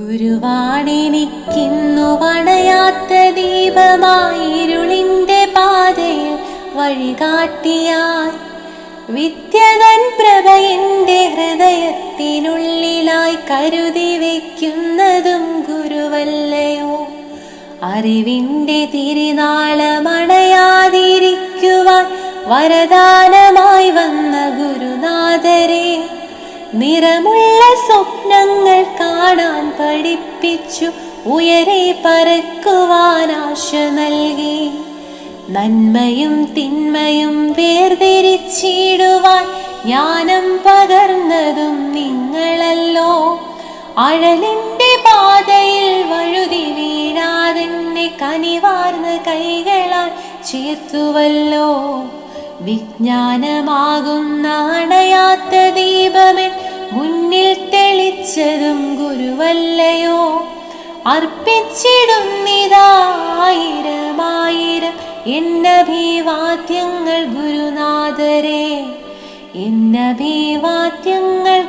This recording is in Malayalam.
ഗുരുവാണെനിക്കിന്നു വണയാത്ത ദീപമായിരുളിന്റെ പാതയിൽ വഴികാട്ടിയായി. വിദ്യതൻ പ്രഭ ഹൃദയത്തിനുള്ളിലായി കരുതി വയ്ക്കുന്നതും ഗുരുവല്ലയോ. അറിവിന്റെ തിരുനാളമണയാതിരിക്കുവാൻ വരദാനമായി വന്ന നിറമുള്ള സ്വപ്നങ്ങൾ കാണാൻ പഠിപ്പിച്ചു. ഉയരെ പറക്കുവാൻ ആശ നൽകി. നന്മയും തിന്മയും വേർതിരിച്ചിടുവാൻ ജ്ഞാനം പകർന്നതും നിങ്ങളല്ലോ. അഴലിന്റെ പാതയിൽ വഴുതി വീഴാതെന്നെ കനിവാർന്ന കൈകളാൽ ചേർത്തുവല്ലോ. വിജ്ഞാനമാകുന്ന അണയാത്ത ദീപമൻ മുന്നിൽ തെളിച്ചതും ഗുരുവല്ലയോ? അർപ്പിച്ചിടുന്നിതായിരമായിരം എന്നഭിവാദ്യങ്ങൾ ഗുരുനാഥരെ. എന്നഭിവാദ്യങ്ങൾ